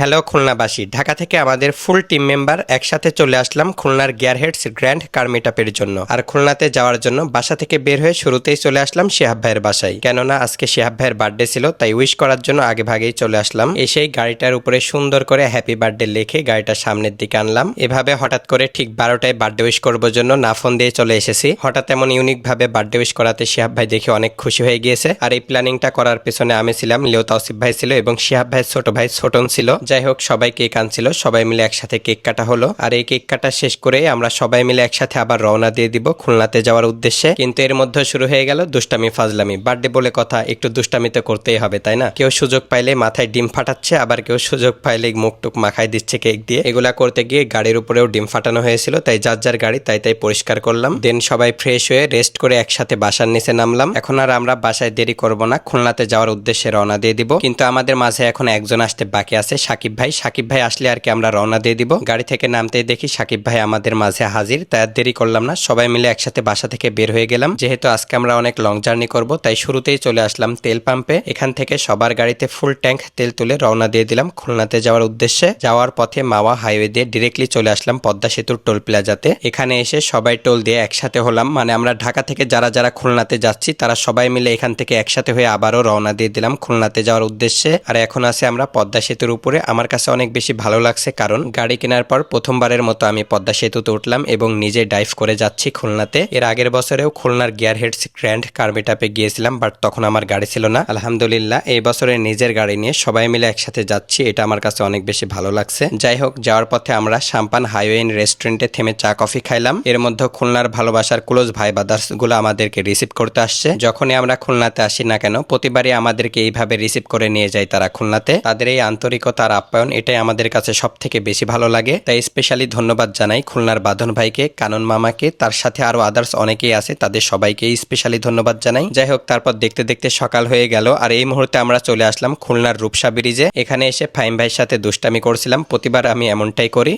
Hello খুলনাবাসী, Dhaka থেকে আমাদের full team member একসাথে চলে আসলাম খুলনার গিয়ারহেডস গ্র্যান্ড কার মিটআপের জন্য। আর খুলনাতে যাওয়ার জন্য বাসা থেকে বের হয়ে শুরুতেই চলে আসলাম শিহাব ভাইয়ের বাসায়। কেননা আজকে শেহাব ভাইয়ের বার্থডে ছিল, তাই উইশ করার জন্য আগে ভাগেই চলে আসলাম। এসেই গাড়িটার উপরে সুন্দর করে হ্যাপি বার্থডে লিখে গাড়িটা সামনের দিকে আনলাম। এভাবে হঠাৎ করে ঠিক বারোটায় বার্থডে উইশ করবার জন্য না ফোন দিয়ে চলে এসেছি। হঠাৎ এমন ইউনিক ভাবে বার্থডে উইশ করাতে শেহাব ভাই দেখে অনেক খুশি হয়ে গিয়েছে। আর এই প্ল্যানিংটা করার পেছনে আমি ছিলাম লিও তাওসিফ ভাই ছিল এবং শিহাব ভাইয়ের ছোট ভাই ছোটন ছিল যাই হোক, সবাই কেক আনছিল, সবাই মিলে একসাথে কেক কাটা হলো। আর এই কেক কাটা শেষ করে আমরা সবাই মিলে একসাথে আবার রওনা দিয়ে দিব খুলনাতে যাওয়ার উদ্দেশ্যে। কিন্তু এর মধ্যে শুরু হয়ে গেল দুষ্টামি, ফাজলামি। বার্থডে বলে কথা, একটু দুষ্টামি তো করতেই হবে, তাই না? কেউ সুযোগ পাইলে মাথায় ডিম ফাটাচ্ছে, আবার কেউ সুযোগ পাইলে মুখ টুক মাখায় দিচ্ছে কেক দিয়ে। এগুলা করতে গিয়ে গাড়ির উপরেও ডিম ফাটানো হয়েছিল, তাই যার যার গাড়ি, তাই তাই পরিষ্কার করলাম। দেন সবাই ফ্রেশ হয়ে রেস্ট করে একসাথে বাসার নিচে নামলাম। এখন আর আমরা বাসায় দেরি করব না, খুলনাতে যাওয়ার উদ্দেশ্যে রওনা দিয়ে দিব। কিন্তু আমাদের মাঝে এখন একজন আসতে বাকি আছে সাকিব ভাই। সাকিব ভাই আসলে আর কি আমরা রওনা দিয়ে দিব। গাড়ি থেকে নামতেই দেখি সাকিব ভাই আমাদের মাঝে হাজির, তাই দেরি করলাম না। সবাই মিলে একসাথে বাসা থেকে বের হয়ে গেলাম। যেহেতু আজকে আমরা অনেক লং জার্নি করব, তাই শুরুতেই চলে আসলাম তেল পাম্পে। এখান থেকে সবার গাড়িতে ফুল ট্যাঙ্ক তেল তুলে রওনা দিয়ে দিলাম খুলনাতে যাওয়ার উদ্দেশ্যে। যাওয়ার পথে মাওয়া হাইওয়ে দিয়ে ডিরেক্টলি চলে আসলাম পদ্মা সেতুর টোল প্লাজাতে এখানে এসে সবাই টোল দিয়ে একসাথে হলাম। মানে আমরা ঢাকা থেকে যারা যারা খুলনাতে যাচ্ছি, তারা সবাই মিলে এখান থেকে একসাথে হয়ে আবারও রওনা দিয়ে দিলাম খুলনাতে যাওয়ার উদ্দেশ্যে। আর এখন আছে আমরা পদ্মা সেতুর উপরে। আমার কাছে অনেক বেশি ভালো লাগছে কারণ গাড়ি কেনার পর প্রথমবারের মতো আমি পদ্মা সেতুতে উঠলাম এবং নিজে ডাইভ করে যাচ্ছি খুলনাতে। এর আগের বছরেও খুলনার গিয়ার হেডস গ্র্যান্ড কার্মিটাপে গিয়েছিলাম বাট তখন আমার গাড়ি ছিল না। আলহামদুলিল্লাহ, এই বছরে নিজের গাড়ি নিয়ে সবাই মিলে একসাথে যাচ্ছি, এটা আমার কাছে অনেক বেশি ভালো লাগছে। যাই হোক, যাওয়ার পথে আমরা সাম্পান হাইওয়ে ইন রেস্টুরেন্টে থেমে চা কফি খাইলাম। এর মধ্যে খুলনার ভালোবাসার ক্লোজ ভাই বাদার্সগুলো আমাদেরকে রিসিভ করতে আসছে। যখনই আমরা খুলনাতে আসি না কেন, প্রতিবারই আমাদেরকে এইভাবে রিসিভ করে নিয়ে যায় তারা খুলনাতে। তাদের এই আন্তরিকতা আর আপ্যায়ন, এটাই আমাদের কাছে সব থেকে বেশি ভালো লাগে। তাই স্পেশালি ধন্যবাদ জানাই খুলনার বাঁধন ভাইকে, কানন মামাকে, তার সাথে আরও আদার্স অনেকেই আছে, তাদের সবাইকে স্পেশালি ধন্যবাদ জানাই। যাই হোক, তারপর দেখতে দেখতে সকাল হয়ে গেল, আর এই মুহূর্তে আমরা চলে আসলাম খুলনার রূপসা ব্রিজে। এখানে এসে ফাইম ভাইয়ের সাথে দুষ্টামি করছিলাম, প্রতিবার আমি এমনটাই করি।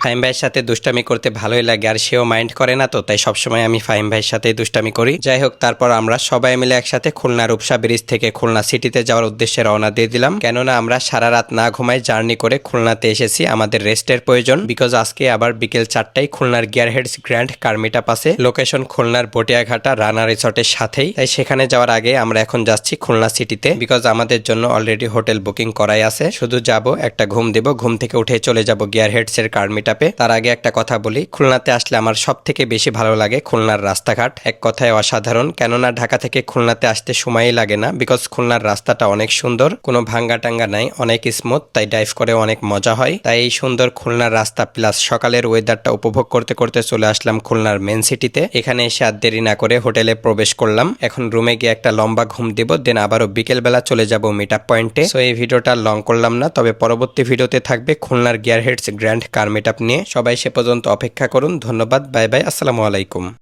ফাহিম ভাইয়ের সাথে দুষ্টামি করতে ভালোই লাগে, আর সেও মাইন্ড করে না তো, তাই সবসময় আমি ফাহিম ভাইয়ের সাথে দুষ্টামি করি। যাই হোক, তারপর আমরা সবাই মিলে একসাথে খুলনা রূপসা ব্রিজ থেকে খুলনা সিটিতে যাওয়ার উদ্দেশ্যে রওনা দিয়ে দিলাম। কেননা আমরা সারা রাত না ঘুমাই জার্নি করে খুলনাতে এসেছি, আমাদের রেস্টের প্রয়োজন। বিকজ আজকে আবার বিকেল চারটায় খুলনার গিয়ারহেডস গ্র্যান্ড কার্মিটা পাশে লোকেশন খুলনার বটিয়াঘাটা রানা রিসর্টের সাথেই। তাই সেখানে যাওয়ার আগে আমরা এখন যাচ্ছি খুলনা সিটিতে। বিকজ আমাদের জন্য অলরেডি হোটেল বুকিং করাই আছে। শুধু যাব, একটা ঘুম দেব, ঘুম থেকে উঠে চলে যাব গিয়ারহেডস এর কার্মিটা মিটাপে তার আগে একটা কথা বলি, খুলনাতে আসলে আমার সব থেকে বেশি ভালো লাগে খুলনার রাস্তাঘাট। এক কথায় অসাধারণ, কেননা ঢাকা থেকে খুলনাতে আসতে সময়ই লাগে না বিকজ খুলনার রাস্তাটা অনেক সুন্দর, কোনো ভাঙ্গা টাঙ্গা নাই, অনেক স্মুথ তাই ড্রাইভ করে অনেক মজা হয়। তাই এই সুন্দর খুলনার রাস্তা প্লাস সকালের ওয়েদারটা উপভোগ করতে করতে চলে আসলাম খুলনার মেন সিটিতে এখানে এসে আর দেরি না করে হোটেলে প্রবেশ করলাম। এখন রুমে গিয়ে একটা লম্বা ঘুম দিব দেন আবারও বিকেলবেলা চলে যাব মিট আপ পয়েন্টে সো এই ভিডিওটা লং করলাম না, তবে পরবর্তী ভিডিওতে থাকবে খুলনার gearheads grand car meet up নিয়ে সবাই সে পর্যন্ত অপেক্ষা করুন। ধন্যবাদ বাই বাই আসসালামু আলাইকুম।